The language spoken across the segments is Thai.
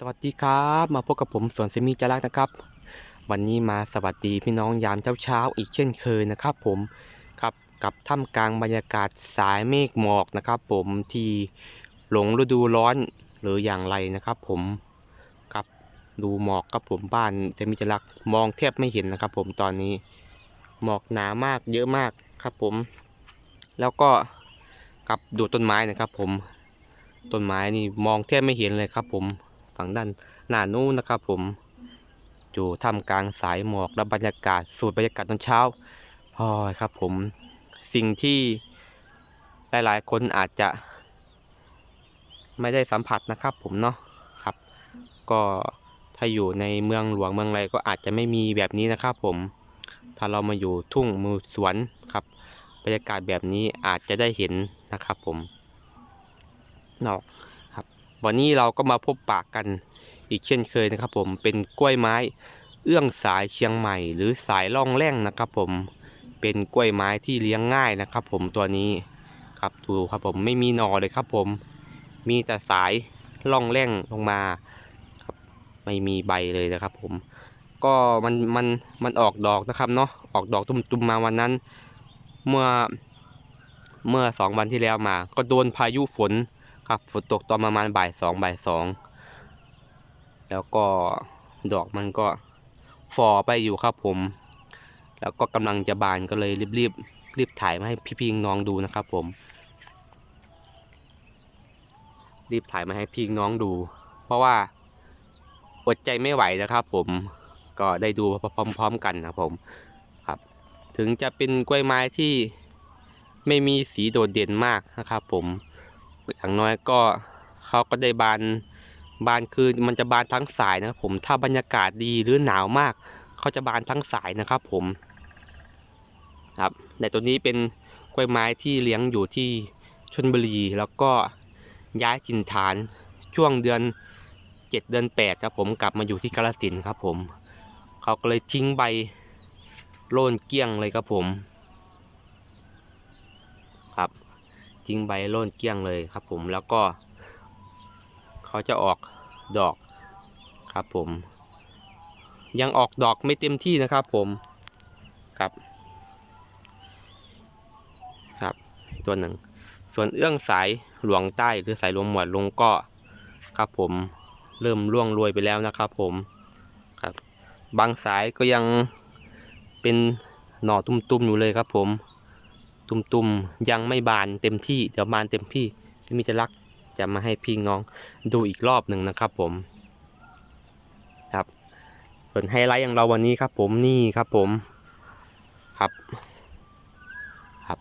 สวัสดีครับมาพบกับผมสวนเซมิจารักนะครับ วันนี้มาสวัสดีพี่น้องยามเช้าๆอีกเช่นเคยนะครับ ผมครับกับท่ามกลางบรรยากาศสายเมฆหมอกนะครับ ผมที่หลงฤดูร้อนหรืออย่างไรนะครับ ผมครับดูหมอกครับผมบ้านเซมิจารักมองแทบไม่เห็นนะครับ ผมตอนนี้หมอกหนามากเยอะมากครับผม แล้วก็กับดูต้นไม้นะครับ ผมต้นไม้นี่มองแทบไม่เห็นเลยครับ ผม ฝั่งด้านหน้านู้นนะครับผมอยู่ท่ามกลางสายหมอกและบรรยากาศสูดบรรยากาศตอนเช้าโอ้ยครับผมสิ่งที่หลายๆ คนอาจจะ ไม่ได้สัมผัสนะครับผมเนาะครับ ก็ถ้าอยู่ในเมืองหลวงเมืองอะไรก็อาจจะไม่มีแบบนี้นะครับผม ถ้าเรามาอยู่ทุ่งมือสวนครับ บรรยากาศแบบนี้อาจจะได้เห็นนะครับผมนอก วันนี้เราก็มาพบปากกันอีกเช่นเคยนะครับ ผมเป็นกล้วยไม้เอื้องสายเชียงใหม่ หรือสายล่องแร่งนะครับ ผมเป็นกล้วยไม้ที่เลี้ยงง่ายนะครับ ผมตัวนี้ครับดูครับผมไม่มีหนอเลยครับ ผมมีแต่สายล่องแร่งลงมาครับไม่มีใบเลยนะครับ ผมก็มันมันมันออกดอกนะครับเนาะออกดอกตุ่มๆมาวันนั้น เมื่อเมื่อสองวันที่แล้วมา ก็โดนพายุฝน ครับฝนตกตอนประมาณบ่ายสองบ่ายสองแล้วก็ดอกมันก็ฟอไปอยู่ครับผม แล้วก็กำลังจะบานก็เลยรีบรีบรีบถ่ายมาให้พี่ๆน้องดูนะครับผม รีบถ่ายมาให้พี่น้องดู เพราะว่าอดใจไม่ไหวนะครับผมก็ได้ดูพร้อม ๆ กันนะครับผมครับ ถึงจะเป็นกล้วยไม้ที่ไม่มีสีโดดเด่นมากนะครับผม อย่างน้อยก็เขาก็ได้บานบานคือมันจะบานทั้งสายนะครับผมถ้าบรรยากาศดีหรือหนาวมากเขาจะบานทั้งสายนะครับผมครับแต่ตัวนี้เป็นกล้วยไม้ที่เลี้ยงอยู่ที่ชลบุรีแล้วก็ย้ายถิ่นฐานช่วงเดือน 7 เดือน8ครับผมกลับมาอยู่ที่กาฬสินครับผมเขาก็เลยทิ้งใบโล่นเกลี้ยงเลยครับผมครับ ทิ้งใบโล่นเกลี้ยงเลยครับผมแล้วก็ เขาจะออกดอกครับผม ยังออกดอกไม่เต็มที่นะครับผมครับ ครับตัวหนึ่ง ส่วนเอื้องสายหลวงใต้หรือสายหลวงหมวดลงก็ครับผมเริ่มร่วงโรยไปแล้วนะครับผมครับ บางสายก็ยังเป็นหน่อตุ้มๆอยู่เลยครับผม ตุ้มๆยังไม่บานเต็มที่เดี๋ยวบานเต็มที่ที่มีจะรักจะมาให้พี่น้องดูอีกรอบหนึ่งนะครับผมครับส่วนไฮไลท์ของเราวันนี้ครับ ผมนี่ครับผมครับครับ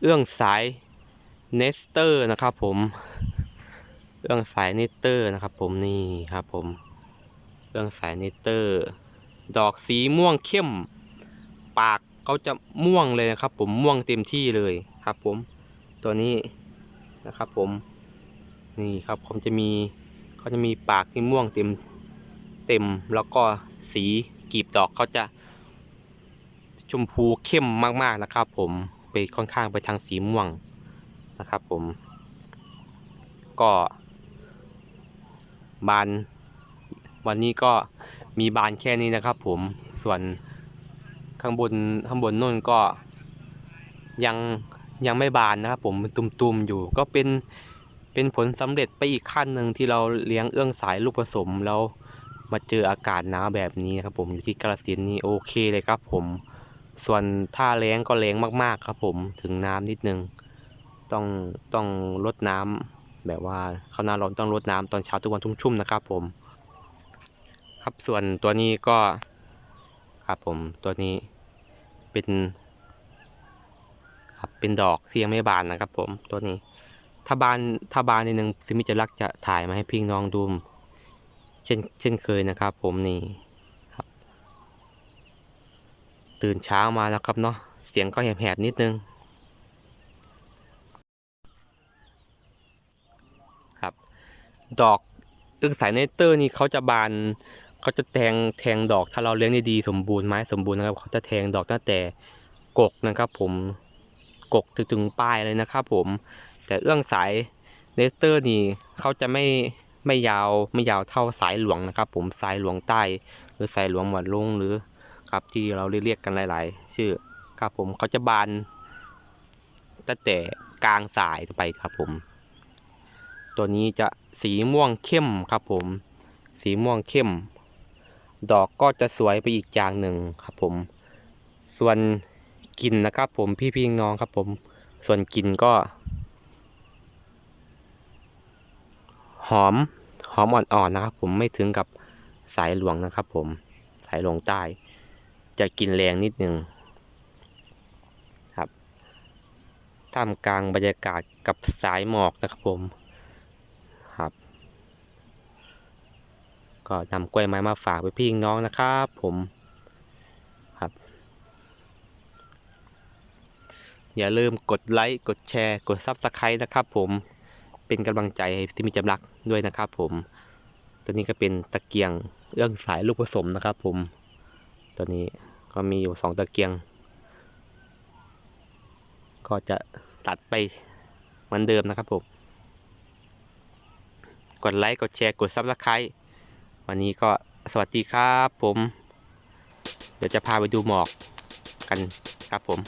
เอื้องสายเนสเตอร์นะครับผมเอื้องสายเนสเตอร์นะครับผมนี่ครับผมเอื้องสายเนสเตอร์ ดอกสีม่วงเข้ม ปาก เขาจะม่วงเลยนะครับ ผมม่วงเต็มที่เลยครับ ผมตัวนี้นะครับ ผมนี่ครับผมจะมีเขาจะมีปากที่ม่วงเต็มเต็มแล้วก็สีกีบดอกเขาจะชมพูเข้มมากๆนะครับ ผมไปค่อนข้างไปทางสีม่วงนะครับ ผม ก็บานวันนี้ก็มีบานแค่นี้นะครับ ผมส่วน ข้างบนข้างบนนู่นก็ ยังยังไม่บานนะครับผมมันตุ่มๆอยู่ ก็เป็นเป็นผลสำเร็จไปอีกขั้นหนึ่งที่เราเลี้ยงเอื้องสายลูกผสมแล้วมาเจออากาศหนาวแบบนี้นะครับผมอยู่ที่กาฬสินนี่โอเคเลยครับผม ส่วนถ้าแรงก็แรงมากๆครับผมถึงน้ำนิดนึง ต้องต้องลดน้ำแบบว่าเขาวหน้าร้อนต้องลดน้ำตอนเช้าทุกวันชุ่มๆนะครับผม ครับส่วนตัวนี้ก็ครับผมตัวนี้ เป็นครับเป็นดอกที่ยังไม่บานนะครับ ผมตัวนี้ ถ้าบานถ้าบานในิดนึงซิมิจะรักจะถ่ายมาให้พี่น้องดูเช่นเช่นเคยนะครับ ผมนี่ครับ ตื่นเช้ามาแล้วครับเนาะเสียงก็แหบๆนิดนึงครับ ดอกอึ้งสายเนเตอร์นี่เขาจะบาน เขาจะแทงแทงดอกถ้าเราเลี้ยงได้ดีสมบูรณ์ไม้สมบูรณ์นะครับเขาจะแทงดอกตั้งแต่กกนะครับ ผมกกถึงถึงปลายเลยนะครับผม แต่เอื้องสายเนเตอร์นี่เขาจะไม่ไม่ยาวไม่ยาวเท่าสายหลวงนะครับ ผมสายหลวงใต้ หรือสายหลวงหมวดลงหรือครับที่เราเรียกกันหลาย ๆ ชื่อครับผมเขาจะบานตั้งแต่กลางสายไปครับผม ตัวนี้จะสีม่วงเข้มครับผม สีม่วงเข้ม ดอกก็จะสวยไปอีกอย่างหนึ่งครับผม ส่วนกลิ่นนะครับผมพี่พี่น้องครับผม ส่วนกลิ่นก็ หอมหอมอ่อนๆนะครับผมไม่ถึงกับสายหลวงนะครับผมสายหลวงใต้ จะกลินแรงนิดนึงครับท่ามกลางบรรยากาศกับสายหมอกนะครับผมครับ ก็นำกล้วยไม้มาฝากไปพี่น้องนะครับผมครับ อย่าลืมกดไลค์กดแชร์กดซับสไครต์นะครับผมเป็นกำลังใจให้ที่มีจำรักด้วยนะครับผมตัวนี้ก็เป็นตะเกียงเรื่องสายลูกผสมนะครับผมตัวนี้ก็มีอยู่สองตะเกียง ก็จะตัดไปเหมือนเดิมนะครับผม กดไลค์ กดแชร์ กดซับสไครต์ วันนี้ก็สวัสดีครับผม เดี๋ยวจะพาไปดูหมอกกันครับผม